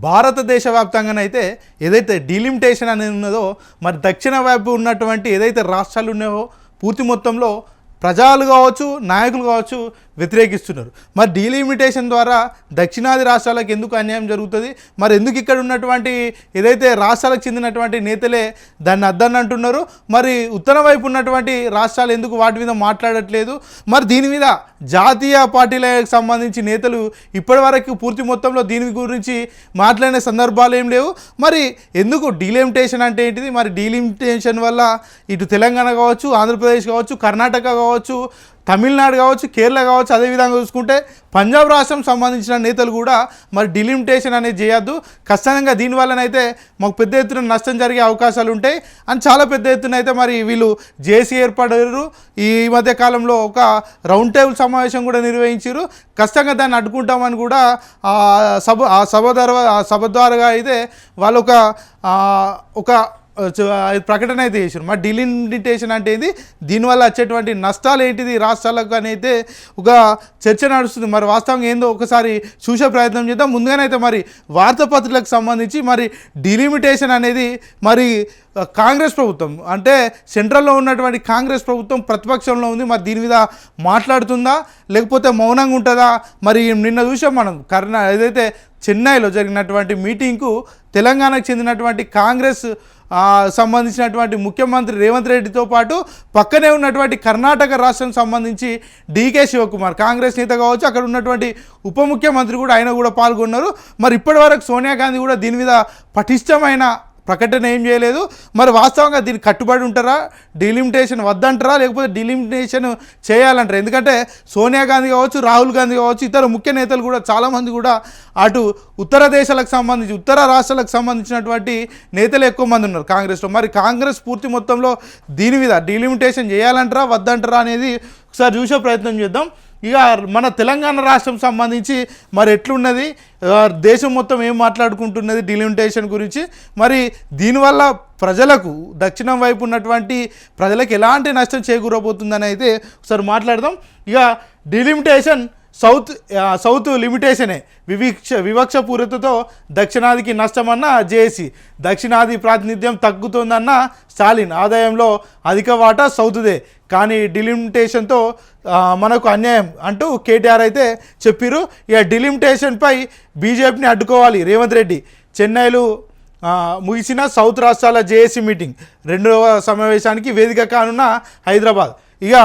భారతదేశ వ్యాప్తంగానైతే ఏదైతే డీలిమిటేషన్ అనేది ఉన్నదో మరి దక్షిణ వైపు ఉన్నటువంటి ఏదైతే రాష్ట్రాలు ఉన్నాయో పూర్తి మొత్తంలో ప్రజలు కావచ్చు నాయకులు కావచ్చు వ్యతిరేకిస్తున్నారు. మరి డీలిమిటేషన్ ద్వారా దక్షిణాది రాష్ట్రాలకు ఎందుకు అన్యాయం జరుగుతుంది? మరి ఎందుకు ఇక్కడ ఉన్నటువంటి ఏదైతే రాష్ట్రాలకు చెందినటువంటి నేతలే దాన్ని అద్దని అంటున్నారు? మరి ఉత్తర వైపు ఉన్నటువంటి రాష్ట్రాలు ఎందుకు వాటి మీద మాట్లాడట్లేదు? మరి దీని మీద జాతీయ పార్టీలకు సంబంధించి నేతలు ఇప్పటివరకు పూర్తి మొత్తంలో దీని గురించి మాట్లాడిన సందర్భాలు ఏం లేవు. మరి ఎందుకు డీలిమిటేషన్ అంటే ఏంటిది? మరి డీలిమిటేషన్ వల్ల ఇటు తెలంగాణ కావచ్చు ఆంధ్రప్రదేశ్ కావచ్చు కర్ణాటక కావచ్చు కావచ్చు తమిళనాడు కావచ్చు కేరళ కావచ్చు అదేవిధంగా చూసుకుంటే పంజాబ్ రాష్ట్రం సంబంధించిన నేతలు కూడా మరి డిలిమిటేషన్ అనేది చేయొద్దు. ఖచ్చితంగా దీనివల్లనైతే మాకు పెద్ద ఎత్తున నష్టం జరిగే అవకాశాలు ఉంటాయి. అని చాలా పెద్ద ఎత్తున అయితే మరి వీళ్ళు జేసీ ఏర్పడారు. ఈ మధ్య కాలంలో ఒక రౌండ్ టేబుల్ సమావేశం కూడా నిర్వహించారు. ఖచ్చితంగా దాన్ని అడ్డుకుంటామని కూడా ఆ సభ ఆ సభ ద్వారా ఆ సభ ద్వారా అయితే వాళ్ళు ఒక ఒక ప్రకటన అయితే చేసారు మరి డిలిమిటేషన్ అంటే ఏంది? దీనివల్ల వచ్చేటువంటి నష్టాలు ఏంటిది? రాష్ట్రాలకు అని అయితే ఒక చర్చ నడుస్తుంది. మరి వాస్తవంగా ఏందో ఒకసారి చూసే ప్రయత్నం చేద్దాం. ముందుగానైతే మరి వార్తాపత్రికలకు సంబంధించి మరి డిలిమిటేషన్ అనేది మరి కాంగ్రెస్ ప్రభుత్వం అంటే సెంట్రల్లో ఉన్నటువంటి కాంగ్రెస్ ప్రభుత్వం ప్రతిపక్షంలో ఉంది. మరి దీని మీద మాట్లాడుతుందా? లేకపోతే మౌనంగా ఉంటుందా? మరి నిన్న చూసాం మనం కర్ణా ఏదైతే చెన్నైలో జరిగినటువంటి మీటింగ్కు తెలంగాణకు చెందినటువంటి కాంగ్రెస్ సంబంధించినటువంటి ముఖ్యమంత్రి రేవంత్ రెడ్డితో పాటు పక్కనే ఉన్నటువంటి కర్ణాటక రాష్ట్రం సంబంధించి డీకే శివకుమార్. కాంగ్రెస్ నేత కావచ్చు అక్కడ ఉన్నటువంటి ఉప ముఖ్యమంత్రి కూడా ఆయన కూడా పాల్గొన్నారు. మరి ఇప్పటివరకు సోనియా గాంధీ కూడా దీని మీద పటిష్టమైన ప్రకటన ఏం చేయలేదు. మరి వాస్తవంగా దీనికి కట్టుబడి ఉంటారా? డిలిమిటేషన్ వద్దంటారా? లేకపోతే డిలిమిటేషన్ చేయాలంటారా? ఎందుకంటే సోనియా గాంధీ కావచ్చు రాహుల్ గాంధీ కావచ్చు ఇతర ముఖ్య నేతలు కూడా చాలామంది కూడా అటు ఉత్తర దేశాలకు సంబంధించి ఉత్తర రాష్ట్రాలకు సంబంధించినటువంటి నేతలు ఎక్కువ మంది ఉన్నారు కాంగ్రెస్లో. మరి కాంగ్రెస్ పూర్తి మొత్తంలో దీని మీద డిలిమిటేషన్ చేయాలంటారా? వద్దంటారా అనేది ఒకసారి చూసే ప్రయత్నం చేద్దాం. ఇక మన తెలంగాణ రాష్ట్రం సంబంధించి మరి ఎట్లున్నది? దేశం మొత్తం ఏం మాట్లాడుకుంటున్నది? డిలిమిటేషన్ గురించి. మరి దీనివల్ల ప్రజలకు దక్షిణం వైపు ఉన్నటువంటి ప్రజలకు ఎలాంటి నష్టం చేకూరబోతుందని అయితే ఒకసారి మాట్లాడదాం. ఇక డిలిమిటేషన్ సౌత్ సౌత్ లిమిటేషనే వివక్ష వివక్ష పూరితతో దక్షిణాదికి నష్టమన్న జేఏసీ. దక్షిణాది ప్రాతినిధ్యం తగ్గుతోందన్న స్టాలిన్ ఆదాయంలో అధిక వాటా సౌత్దే. కానీ డిలిమిటేషన్తో మనకు అన్యాయం అంటూ కేటీఆర్ అయితే చెప్పారు. ఇక డిలిమిటేషన్పై బీజేపీని అడ్డుకోవాలి. రేవంత్ రెడ్డి చెన్నైలో ముగిసిన సౌత్ రాష్ట్రాల జేఏసీ మీటింగ్ రెండవ సమావేశానికి వేదిక కానున్న హైదరాబాద్. ఇక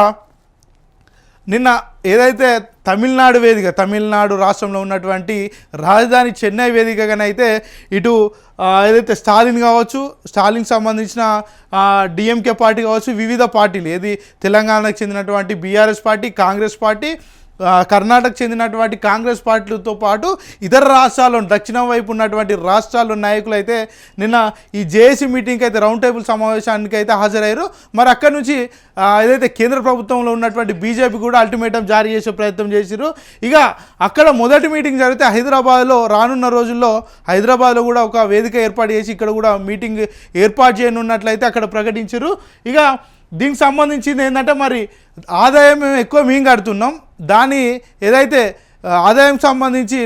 నిన్న ఏదైతే తమిళనాడు వేదిక తమిళనాడు రాష్ట్రంలో ఉన్నటువంటి రాజధాని చెన్నై వేదికగానైతే ఇటు ఏదైతే స్టాలిన్ కావచ్చు స్టాలిన్కి సంబంధించిన డిఎంకే పార్టీ కావచ్చు వివిధ పార్టీలు ఏది తెలంగాణకు చెందినటువంటి BRS party Congress party Karnataka చెందినటువంటి కాంగ్రెస్ పార్టీలతో పాటు ఇతర రాష్ట్రాల్లో దక్షిణం వైపు ఉన్నటువంటి రాష్ట్రాల్లో నాయకులు అయితే నిన్న ఈ జేఏసీ మీటింగ్కి అయితే రౌండ్ టేబుల్ సమావేశానికి అయితే హాజరయ్యారు. మరి అక్కడి నుంచి ఏదైతే కేంద్ర ప్రభుత్వంలో ఉన్నటువంటి బీజేపీ కూడా అల్టిమేటం జారీ చేసే ప్రయత్నం చేసిరు ఇక అక్కడ మొదటి మీటింగ్ జరిగితే హైదరాబాద్లో రానున్న రోజుల్లో హైదరాబాద్లో కూడా ఒక వేదిక ఏర్పాటు చేసి ఇక్కడ కూడా మీటింగ్ ఏర్పాటు చేయనున్నట్లయితే అక్కడ ప్రకటించారు ఇక దీనికి సంబంధించింది ఏంటంటే మరి ఆదాయం మేము ఎక్కువ మేము కడుతున్నాం. దాని ఏదైతే ఆదాయం సంబంధించి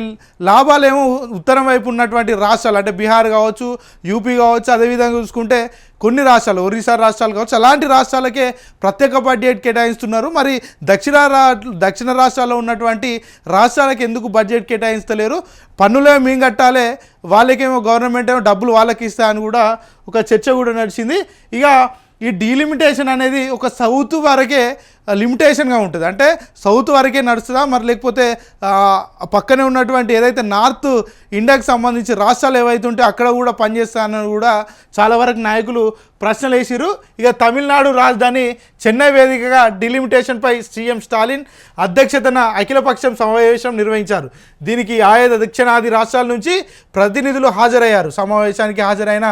లాభాలేమో ఉత్తరం వైపు ఉన్నటువంటి రాష్ట్రాలు అంటే బీహార్ కావచ్చు యూపీ కావచ్చు అదేవిధంగా చూసుకుంటే కొన్ని రాష్ట్రాలు ఒరిస్సా రాష్ట్రాలు కావచ్చు అలాంటి రాష్ట్రాలకే ప్రత్యేక బడ్జెట్ కేటాయిస్తున్నారు. మరి దక్షిణ రా దక్షిణ రాష్ట్రాల్లో ఉన్నటువంటి రాష్ట్రాలకు ఎందుకు బడ్జెట్ కేటాయించలేరు పన్నులే మేము కట్టాలి వాళ్ళకేమో గవర్నమెంట్ ఏమో డబ్బులు వాళ్ళకి ఇస్తా అని కూడా ఒక చర్చ కూడా నడిచింది. ఇక ఈ డీలిమిటేషన్ అనేది ఒక సౌత్ వరకే లిమిటేషన్గా ఉంటుంది. అంటే సౌత్ వరకే నడుస్తుందా? మరి లేకపోతే పక్కనే ఉన్నటువంటి ఏదైతే నార్త్ ఇండియాకి సంబంధించి రాష్ట్రాలు ఏవైతే ఉంటే అక్కడ కూడా పనిచేస్తానని కూడా చాలా వరకు నాయకులు ప్రశ్నలు వేసిరు ఇక తమిళనాడు రాజధాని చెన్నై వేదికగా డిలిమిటేషన్పై సీఎం స్టాలిన్ అధ్యక్షతన అఖిలపక్షం సమావేశం నిర్వహించారు. దీనికి ఆయా దక్షిణాది రాష్ట్రాల నుంచి ప్రతినిధులు హాజరయ్యారు. సమావేశానికి హాజరైన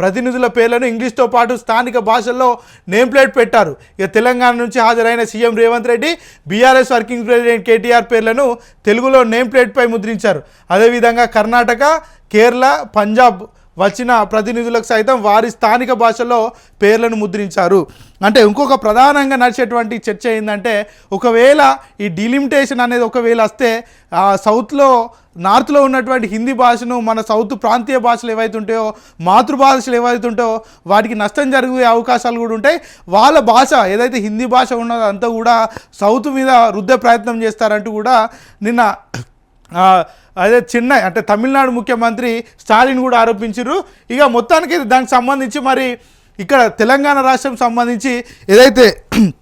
ప్రతినిధుల పేర్లను ఇంగ్లీష్తో పాటు స్థానిక భాషల్లో నేమ్ ప్లేట్ పెట్టారు. ఇక తెలంగాణ నుంచి హాజరైన CM Revanth Reddy BRS working president KTR పేర్లను తెలుగులో నేమ్ ప్లేట్పై ముద్రించారు. అదేవిధంగా కర్ణాటక కేరళ పంజాబ్ వచ్చిన ప్రతినిధులకు సైతం వారి స్థానిక భాషలో పేర్లను ముద్రించారు. అంటే ఇంకొక ప్రధానంగా నడిచేటువంటి చర్చ ఏంటంటే ఒకవేళ ఈ డిలిమిటేషన్ అనేది ఒకవేళ వస్తే సౌత్లో నార్త్లో ఉన్నటువంటి హిందీ భాషను మన సౌత్ ప్రాంతీయ భాషలు ఏవైతే ఉంటాయో మాతృభాషలు ఏవైతే ఉంటాయో వాటికి నష్టం జరిగే అవకాశాలు కూడా ఉంటాయి. వాళ్ళ భాష ఏదైతే హిందీ భాష ఉన్నదో అంతా కూడా సౌత్ మీద రుద్దే ప్రయత్నం చేస్తారంటూ కూడా నిన్న అదే చిన్న అంటే తమిళనాడు ముఖ్యమంత్రి స్టాలిన్ కూడా ఆరోపించారు ఇక మొత్తానికి దానికి సంబంధించి మరి ఇక్కడ తెలంగాణ రాష్ట్రం సంబంధించి ఏదైతే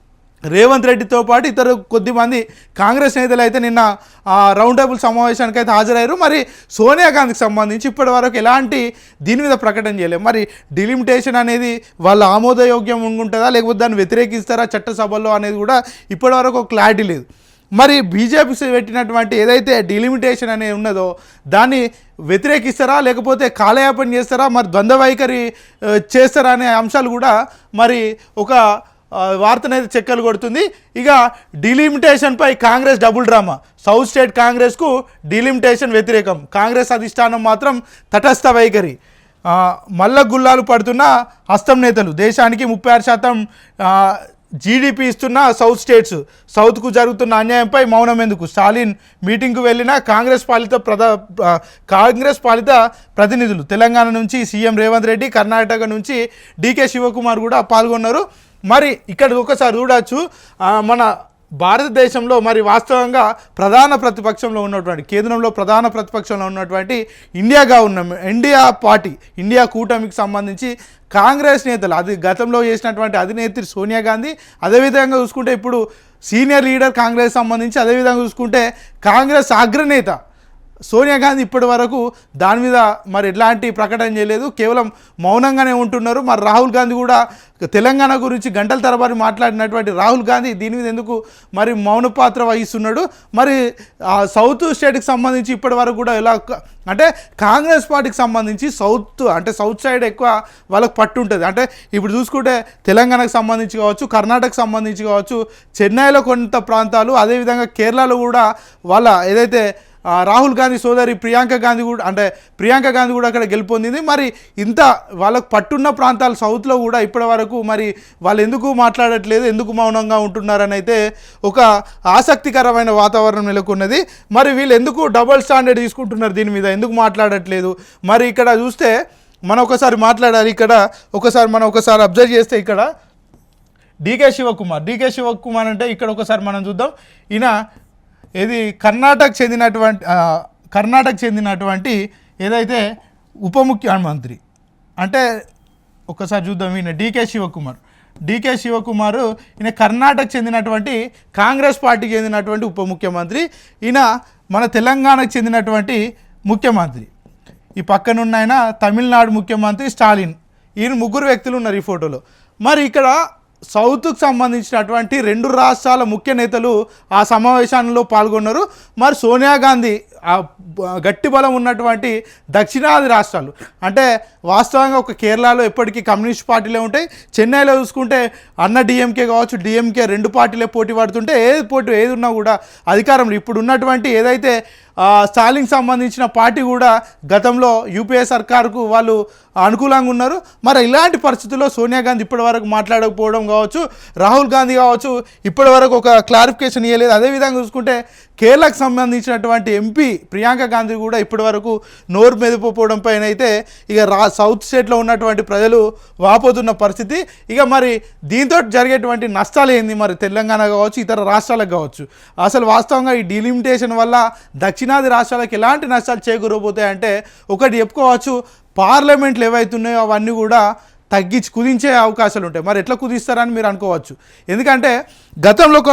రేవంత్ రెడ్డితో పాటు ఇతర కొద్దిమంది కాంగ్రెస్ నేతలు అయితే నిన్న ఆ రౌండ్ టేబుల్ సమావేశానికి అయితే హాజరయ్యారు. మరి సోనియా గాంధీకి సంబంధించి ఇప్పటి వరకు ఎలాంటి దీని మీద ప్రకటన చేయలేదు. మరి డిలిమిటేషన్ అనేది వాళ్ళ ఆమోదయోగ్యం ఉంటుందా లేకపోతే దాన్ని వ్యతిరేకిస్తారా చట్టసభల్లో అనేది కూడా ఇప్పటి వరకు క్లారిటీ లేదు. మరి బీజేపీ పెట్టినటువంటి ఏదైతే డిలిమిటేషన్ అనేది ఉన్నదో దాన్ని వ్యతిరేకిస్తారా లేకపోతే కాలయాపన చేస్తారా మరి ద్వంద్వ వైఖరి చేస్తారా అనే అంశాలు కూడా మరి ఒక వార్తనైతే చెక్కలు కొడుతుంది. ఇక డిలిమిటేషన్పై Congress double drama south state కాంగ్రెస్కు డిలిమిటేషన్ వ్యతిరేకం. కాంగ్రెస్ అధిష్టానం మాత్రం తటస్థ వైఖరి. మల్ల గుల్లాలు పడుతున్న హస్తం నేతలు. దేశానికి ముప్పై ఆరు శాతం జీడిపి ఇస్తున్న సౌత్ స్టేట్స్ సౌత్కు జరుగుతున్న అన్యాయంపై మౌనం ఎందుకు? స్టాలిన్ మీటింగ్కు వెళ్ళిన కాంగ్రెస్ పాలిత ప్రధా కాంగ్రెస్ పాలిత ప్రతినిధులు. తెలంగాణ నుంచి సీఎం రేవంత్ రెడ్డి కర్ణాటక నుంచి డీకే శివకుమార్ కూడా పాల్గొన్నారు. మరి ఇక్కడ ఒకసారి చూడవచ్చు మన భారతదేశంలో మరి వాస్తవంగా ప్రధాన ప్రతిపక్షంలో ఉన్నటువంటి కేంద్రంలో ప్రధాన ప్రతిపక్షంలో ఉన్నటువంటి ఇండియాగా ఉన్న ఇండియా పార్టీ ఇండియా కూటమికి సంబంధించి కాంగ్రెస్ నేతలు అది గతంలో చేసినటువంటి అధినేత్రి సోనియా గాంధీ అదేవిధంగా చూసుకుంటే ఇప్పుడు సీనియర్ లీడర్ కాంగ్రెస్ సంబంధించి అదేవిధంగా చూసుకుంటే కాంగ్రెస్ అగ్రనేత సోనియా గాంధీ ఇప్పటి వరకు దాని మీద మరి ఎట్లాంటి ప్రకటన చేయలేదు. కేవలం మౌనంగానే ఉంటున్నారు. మరి రాహుల్ గాంధీ కూడా తెలంగాణ గురించి గంటల తరబడి మాట్లాడినటువంటి రాహుల్ గాంధీ దీని మీద ఎందుకు మరి మౌన పాత్ర వహిస్తున్నాడు? మరి ఆ సౌత్ స్టేట్కి సంబంధించి ఇప్పటి వరకు కూడా ఎలా అంటే కాంగ్రెస్ పార్టీకి సంబంధించి సౌత్ అంటే సౌత్ సైడ్ ఎక్కువ వాళ్ళకి పట్టు ఉంటుంది అంటే ఇప్పుడు చూసుకుంటే తెలంగాణకు సంబంధించి కావచ్చు కర్ణాటకకు సంబంధించి కావచ్చు చెన్నైలో కొంత ప్రాంతాలు అదేవిధంగా కేరళలో కూడా వాళ్ళ ఏదైతే రాహుల్ గాంధీ సోదరి ప్రియాంక గాంధీ కూడా అంటే ప్రియాంక గాంధీ కూడా అక్కడ గెలుపొందింది. మరి ఇంత వాళ్ళకు పట్టున్న ప్రాంతాలు సౌత్లో కూడా ఇప్పటి వరకు మరి వాళ్ళు ఎందుకు మాట్లాడట్లేదు ఎందుకు మౌనంగా ఉంటున్నారని అయితే ఒక ఆసక్తికరమైన వాతావరణం నెలకొన్నది. మరి వీళ్ళు ఎందుకు డబుల్ స్టాండర్డ్ తీసుకుంటున్నారు దీని మీద? ఎందుకు మాట్లాడట్లేదు? మరి ఇక్కడ చూస్తే మనం ఒకసారి మాట్లాడాలి ఇక్కడ. ఒకసారి మనం ఒకసారి అబ్జర్వ్ చేస్తే ఇక్కడ. డీకే శివకుమార్ డీకే శివకుమార్ అంటే ఇక్కడ ఒకసారి మనం చూద్దాం. ఈయన ఇది కర్ణాటక చెందినటువంటి కర్ణాటక చెందినటువంటి ఏదైతే ఉప ముఖ్యమంత్రి అంటే ఒకసారి చూద్దాం ఈయన డీకే శివకుమార్. డీకే శివకుమార్ ఈయన కర్ణాటక చెందినటువంటి కాంగ్రెస్ పార్టీకి చెందినటువంటి ఉప ముఖ్యమంత్రి ఈయన మన తెలంగాణకు చెందినటువంటి ముఖ్యమంత్రి. ఈ పక్కనున్న ఆయన తమిళనాడు ముఖ్యమంత్రి స్టాలిన్. ఈయన ముగ్గురు వ్యక్తులు ఉన్నారు ఈ ఫోటోలో. మరి ఇక్కడ సౌత్కు సంబంధించినటువంటి రెండు రాష్ట్రాల ముఖ్య నేతలు ఆ సమావేశాల్లో పాల్గొన్నారు. మరి సోనియా గాంధీ ఆ గట్టి బలం ఉన్నటువంటి దక్షిణాది రాష్ట్రాలు. అంటే వాస్తవంగా ఒక కేరళలో ఎప్పటికీ కమ్యూనిస్ట్ పార్టీలే ఉంటాయి. చెన్నైలో చూసుకుంటే అన్న డిఎంకే కావచ్చు డిఎంకే రెండు పార్టీలే పోటీ పడుతుంటే ఏది పోటీ ఏది ఉన్నా కూడా అధికారంలో ఇప్పుడు ఉన్నటువంటి ఏదైతే స్టాలింగ్ సంబంధించిన పార్టీ కూడా గతంలో యూపీఏ సర్కారుకు వాళ్ళు అనుకూలంగా ఉన్నారు. మరి ఇలాంటి పరిస్థితుల్లో సోనియా గాంధీ ఇప్పటి వరకు మాట్లాడకపోవడం కావచ్చు రాహుల్ గాంధీ కావచ్చు ఇప్పటివరకు ఒక క్లారిఫికేషన్ ఇవ్వలేదు అదేవిధంగా చూసుకుంటే కేరళకు సంబంధించినటువంటి ఎంపీ ప్రియాంక గాంధీ కూడా ఇప్పటివరకు నోరు మెదిపోవడం పైన అయితే ఇక రా సౌత్ స్టేట్లో ఉన్నటువంటి ప్రజలు వాపోతున్న పరిస్థితి. ఇక మరి దీంతో జరిగేటువంటి నష్టాలు ఏంది? మరి తెలంగాణ కావచ్చు ఇతర రాష్ట్రాలకు కావచ్చు. అసలు వాస్తవంగా ఈ డిలిమిటేషన్ వల్ల దక్షిణ దక్షిణాది రాష్ట్రాలకు ఎలాంటి నష్టాలు చేకూరబోతాయంటే ఒకటి చెప్పుకోవచ్చు పార్లమెంట్లు ఏవైతున్నాయో అవన్నీ కూడా తగ్గించి కుదించే అవకాశాలు ఉంటాయి. మరి ఎట్లా కుదిస్తారని మీరు అనుకోవచ్చు. ఎందుకంటే గతంలో ఒక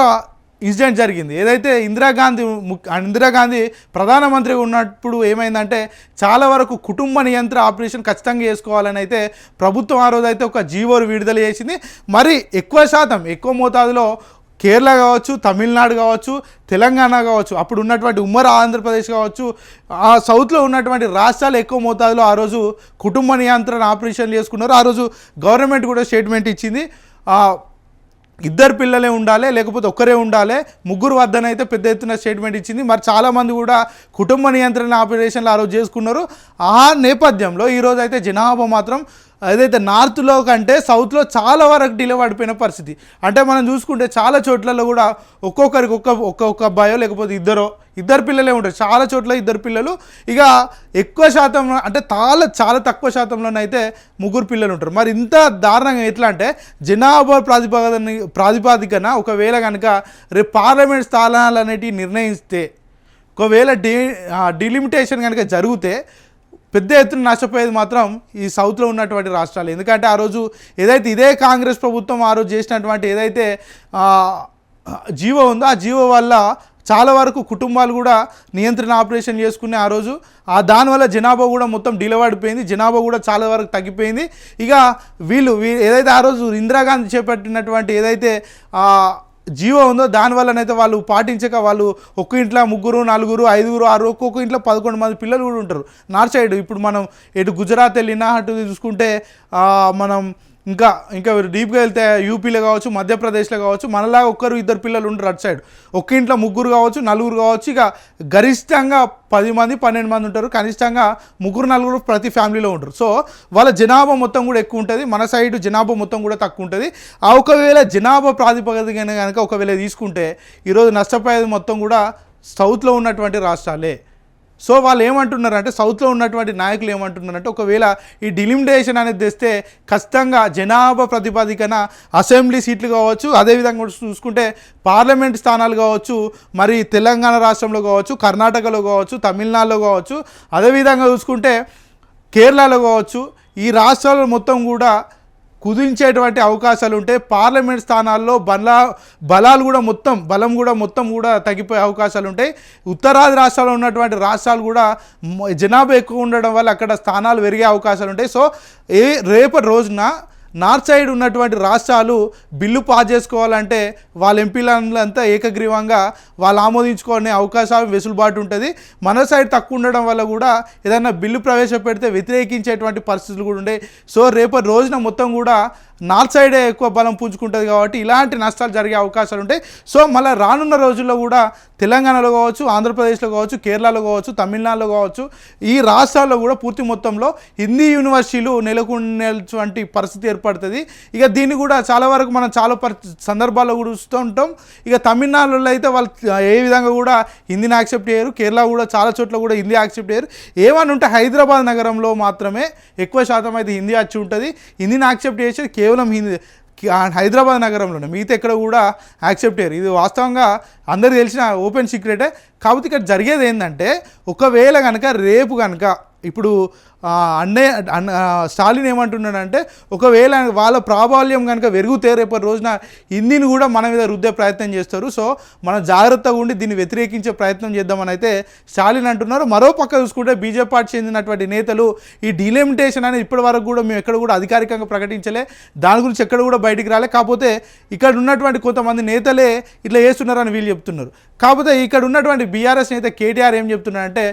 ఇన్సిడెంట్ జరిగింది. ఏదైతే ఇందిరాగాంధీ ముఖ్య ఇందిరాగాంధీ ప్రధానమంత్రిగా ఉన్నప్పుడు ఏమైందంటే చాలా వరకు కుటుంబ నియంత్రణ ఆపరేషన్ ఖచ్చితంగా చేసుకోవాలని అయితే ప్రభుత్వం ఆ రోజు అయితే ఒక జీవోరు విడుదల చేసింది. మరి ఎక్కువ శాతం ఎక్కువ మోతాదులో కేరళ కావచ్చు తమిళనాడు కావచ్చు తెలంగాణ కావచ్చు అప్పుడు ఉన్నటువంటి ఉమ్మర్ ఆంధ్రప్రదేశ్ కావచ్చు ఆ సౌత్లో ఉన్నటువంటి రాష్ట్రాలు ఎక్కువ మోతాదులో ఆ రోజు కుటుంబ నియంత్రణ ఆపరేషన్లు చేసుకున్నారు. ఆ రోజు గవర్నమెంట్ కూడా స్టేట్మెంట్ ఇచ్చింది. ఇద్దరు పిల్లలే ఉండాలి లేకపోతే ఒక్కరే ఉండాలి ముగ్గురు వద్దనైతే పెద్ద ఎత్తున స్టేట్మెంట్ ఇచ్చింది. మరి చాలామంది కూడా కుటుంబ నియంత్రణ ఆపరేషన్లు ఆ రోజు చేసుకున్నారు. ఆ నేపథ్యంలో ఈరోజు అయితే జనాభా మాత్రం ఏదైతే నార్త్లో కంటే సౌత్లో చాలా వరకు డిలే పడిపోయిన పరిస్థితి. అంటే మనం చూసుకుంటే చాలా చోట్లలో కూడా ఒక్కొక్కరికి ఒక్క ఒక్కొక్క అబ్బాయో లేకపోతే ఇద్దరో ఇద్దరు పిల్లలే ఉంటారు. చాలా చోట్ల ఇద్దరు పిల్లలు. ఇక ఎక్కువ శాతం అంటే చాలా చాలా తక్కువ శాతంలోనైతే ముగ్గురు పిల్లలు ఉంటారు. మరి ఇంత దారుణంగా ఎట్లా అంటే జనాభా ప్రాతిపదికన ప్రాతిపాదికన ఒకవేళ కనుక రేపు పార్లమెంట్ స్థానాలు అనేటివి నిర్ణయిస్తే ఒకవేళ డి డిలిమిటేషన్ కనుక జరిగితే పెద్ద ఎత్తున నష్టపోయేది మాత్రం ఈ సౌత్లో ఉన్నటువంటి రాష్ట్రాలు. ఎందుకంటే ఆ రోజు ఏదైతే ఇదే కాంగ్రెస్ ప్రభుత్వం ఆ రోజు చేసినటువంటి ఏదైతే జీవో ఉందో ఆ జీవో వల్ల చాలా వరకు కుటుంబాలు కూడా నియంత్రణ ఆపరేషన్ చేసుకునే ఆ రోజు. ఆ దానివల్ల జనాభా కూడా మొత్తం డిలవాడిపోయింది జనాభా కూడా చాలా వరకు తగ్గిపోయింది. ఇక వీళ్ళు వీ- ఏదైతే ఆ రోజు ఇందిరాగాంధీ చేపట్టినటువంటి ఏదైతే జీవో ఉందో దానివల్లనైతే వాళ్ళు పాటించక వాళ్ళు ఒక్క ఇంట్లో ముగ్గురు నలుగురు ఐదుగురు ఆరు ఒక్కొక్క ఇంట్లో పదకొండు మంది పిల్లలు కూడా ఉంటారు. నార్త్ సైడ్ ఇప్పుడు మనం ఎటు గుజరాత్ వెళ్ళినా అటు చూసుకుంటే మనం ఇంకా ఇంకా డీప్గా వెళ్తే యూపీలో కావచ్చు మధ్యప్రదేశ్లో కావచ్చు మనలాగా ఒక్కరు ఇద్దరు పిల్లలు ఉండరు అటు సైడ్. ఒక్క ఇంట్లో ముగ్గురు కావచ్చు నలుగురు కావచ్చు ఇక గరిష్టంగా పది మంది పన్నెండు మంది ఉంటారు. కనిష్టంగా ముగ్గురు నలుగురు ప్రతి ఫ్యామిలీలో ఉంటారు సో వాళ్ళ జనాభా మొత్తం కూడా ఎక్కువ ఉంటుంది. మన సైడ్ జనాభా మొత్తం కూడా తక్కువ ఉంటుంది. ఆ ఒకవేళ జనాభా ప్రాతిపదికన కనుక ఒకవేళ తీసుకుంటే ఈరోజు నష్టపోయేది మొత్తం కూడా సౌత్లో ఉన్నటువంటి రాష్ట్రాలే. సో వాళ్ళు ఏమంటున్నారు అంటే సౌత్లో ఉన్నటువంటి నాయకులు ఏమంటున్నారంటే ఒకవేళ ఈ డిలిమిటేషన్ అనేది తెస్తే ఖచ్చితంగా జనాభా ప్రతిపాదికన అసెంబ్లీ సీట్లు కావచ్చు అదేవిధంగా కూడా చూసుకుంటే పార్లమెంట్ స్థానాలు కావచ్చు మరి తెలంగాణ రాష్ట్రంలో కావచ్చు కర్ణాటకలో కావచ్చు తమిళనాడులో కావచ్చు అదేవిధంగా చూసుకుంటే కేరళలో కావచ్చు ఈ రాష్ట్రాలు మొత్తం కూడా కుదించేటువంటి అవకాశాలు ఉంటాయి పార్లమెంట్ స్థానాల్లో బలా బలాలు కూడా మొత్తం బలం కూడా మొత్తం కూడా తగ్గిపోయే అవకాశాలు ఉంటాయి. ఉత్తరాది రాష్ట్రాల్లో ఉన్నటువంటి రాష్ట్రాలు కూడా జనాభా ఎక్కువ ఉండడం వల్ల అక్కడ స్థానాలు పెరిగే అవకాశాలు ఉంటాయి. సో ఏ రేపటి రోజున నార్త్ సైడ్ ఉన్నటువంటి రాష్ట్రాలు బిల్లు పాస్ చేసుకోవాలంటే వాళ్ళ ఎంపీలంతా ఏకగ్రీవంగా వాళ్ళు ఆమోదించుకునే అవకాశాలు వెసులుబాటు ఉంటుంది. మన సైడ్ తక్కువ ఉండడం వల్ల కూడా ఏదైనా బిల్లు ప్రవేశపెడితే వ్యతిరేకించేటువంటి పరిస్థితులు కూడా ఉండే. సో రేపటి రోజున మొత్తం కూడా నార్త్ సైడే ఎక్కువ బలం పుంజుకుంటుంది కాబట్టి ఇలాంటి నష్టాలు జరిగే అవకాశాలు ఉంటాయి. సో మళ్ళీ రానున్న రోజుల్లో కూడా తెలంగాణలో కావచ్చు ఆంధ్రప్రదేశ్లో కావచ్చు కేరళలో కావచ్చు తమిళనాడులో కావచ్చు ఈ రాష్ట్రాల్లో కూడా పూర్తి మొత్తంలో హిందీ యూనివర్సిటీలు నెలకొనేటువంటి పరిస్థితి ఏర్పడుతుంది. ఇక దీన్ని కూడా చాలా వరకు మనం చాలా పరి సందర్భాల్లో కూడా చూస్తూ ఉంటాం. ఇక తమిళనాడులో అయితే వాళ్ళు ఏ విధంగా కూడా హిందీని యాక్సెప్ట్ చేయరు. కేరళ కూడా చాలా చోట్ల కూడా హిందీ యాక్సెప్ట్ చేయరు. ఏమని ఉంటే హైదరాబాద్ నగరంలో మాత్రమే ఎక్కువ శాతం అయితే హిందీ వచ్చి ఉంటుంది. హిందీని యాక్సెప్ట్ చేసేది కేవలం హిందీ హైదరాబాద్ నగరంలోనే. మిగతా ఎక్కడ కూడా యాక్సెప్ట్ చేయరు. ఇది వాస్తవంగా అందరు తెలిసిన ఓపెన్ సీక్రెటే. కాకపోతే ఇక్కడ జరిగేది ఏంటంటే ఒకవేళ కనుక రేపు కనుక ఇప్పుడు అన్నయ్య అన్న స్టాలిన్ ఏమంటున్నాడంటే ఒకవేళ వాళ్ళ ప్రాబల్యం కనుక పెరిగితే రేపటి రోజున హిందీని కూడా మన మీద రుద్దే ప్రయత్నం చేస్తారు. సో మనం జాగ్రత్తగా ఉండి దీన్ని వ్యతిరేకించే ప్రయత్నం చేద్దామని అయితే స్టాలిన్ అంటున్నారు. మరో పక్క చూసుకుంటే బీజేపీ పార్టీ చెందినటువంటి నేతలు ఈ డిలిమిటేషన్ అనేది ఇప్పటి వరకు కూడా మేము ఎక్కడ కూడా అధికారికంగా ప్రకటించలే. దాని గురించి ఎక్కడ కూడా బయటికి రాలే. కాకపోతే ఇక్కడ ఉన్నటువంటి కొంతమంది నేతలే ఇట్లా చేస్తున్నారని వీళ్ళు చెప్తున్నారు. కాకపోతే ఇక్కడ ఉన్నటువంటి బీఆర్ఎస్ నేత కేటీఆర్ ఏం చెప్తున్నారంటే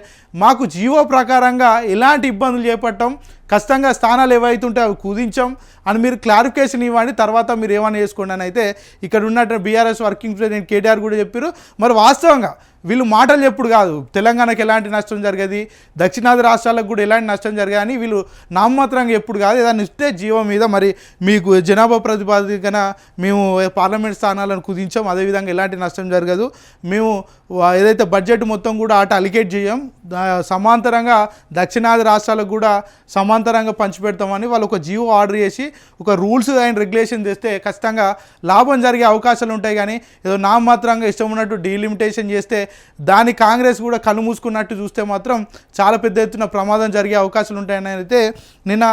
మాకు జీవో ప్రకారంగా ఎలాంటి ఇబ్బంది ఇబ్బందులు చేపట్టం. ఖచ్చితంగా స్థానాలు ఏవైతుంటే అవి కుదించాం. అని మీరు క్లారిఫికేషన్ ఇవ్వండి. తర్వాత మీరు ఏమైనా చేసుకోండి అని అయితే ఇక్కడ ఉన్నట్టు బీఆర్ఎస్ వర్కింగ్ ప్రెసిడెంట్ కేటీఆర్ కూడా చెప్పారు. మరి వాస్తవంగా వీళ్ళు మాటలు చెప్పుడు కాదు. తెలంగాణకి ఎలాంటి నష్టం జరిగేది? దక్షిణాది రాష్ట్రాలకు కూడా ఎలాంటి నష్టం జరిగాయని వీళ్ళు నామమాత్రంగా ఎప్పుడు కాదు. ఏదైనా ఇస్తే జీవం మీద మరి మీకు జనాభా ప్రతిపాదికన మేము పార్లమెంట్ స్థానాలను కుదించాం. అదేవిధంగా ఎలాంటి నష్టం జరగదు. మేము ఏదైతే బడ్జెట్ మొత్తం కూడా అటు అలికేట్ చేయం. సమాంతరంగా దక్షిణాది రాష్ట్రాలకు కూడా సమాంతరంగా పంచిపెడతామని వాళ్ళు ఒక జీవో ఆర్డర్ చేసి ఒక రూల్స్ అండ్ రెగ్యులేషన్ తెస్తే ఖచ్చితంగా లాభం జరిగే అవకాశాలు ఉంటాయి కానీ ఏదో నామమాత్రంగా ఇష్టం ఉన్నట్టు డీలిమిటేషన్ చేస్తే దాని కాంగ్రెస్ కూడా కళ్ళు మూసుకున్నట్టు చూస్తే మాత్రం చాలా పెద్ద ఎత్తున ప్రమాదం జరిగే అవకాశాలు ఉంటాయని అయితే నిన్న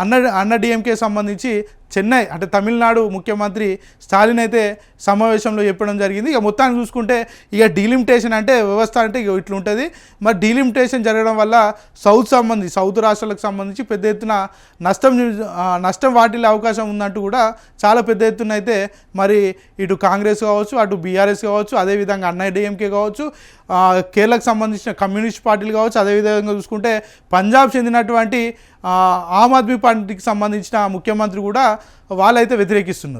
అన్న అన్న డిఎంకే సంబంధించి చెన్నై అంటే తమిళనాడు ముఖ్యమంత్రి స్టాలిన్ అయితే సమావేశంలో చెప్పడం జరిగింది. ఇక మొత్తాన్ని చూసుకుంటే ఇక డీలిమిటేషన్ అంటే వ్యవస్థ అంటే ఇక ఇట్లుంటుంది. మరి డీలిమిటేషన్ జరగడం వల్ల సౌత్ సంబంధించి సౌత్ రాష్ట్రాలకు సంబంధించి పెద్ద ఎత్తున నష్టం నష్టం వాటిల్లే అవకాశం ఉందంటూ కూడా చాలా పెద్ద ఎత్తున అయితే మరి ఇటు కాంగ్రెస్ కావచ్చు అటు బీఆర్ఎస్ కావచ్చు అదేవిధంగా అన్న డిఎంకే కావచ్చు కేరళకు సంబంధించిన కమ్యూనిస్ట్ పార్టీలు కావచ్చు అదేవిధంగా చూసుకుంటే పంజాబ్ చెందినటువంటి ఆమ్ ఆద్మీ పార్టీకి సంబంధించిన ముఖ్యమంత్రి కూడా వాళ్ళైతే వ్యతిరేకిస్తున్నారు.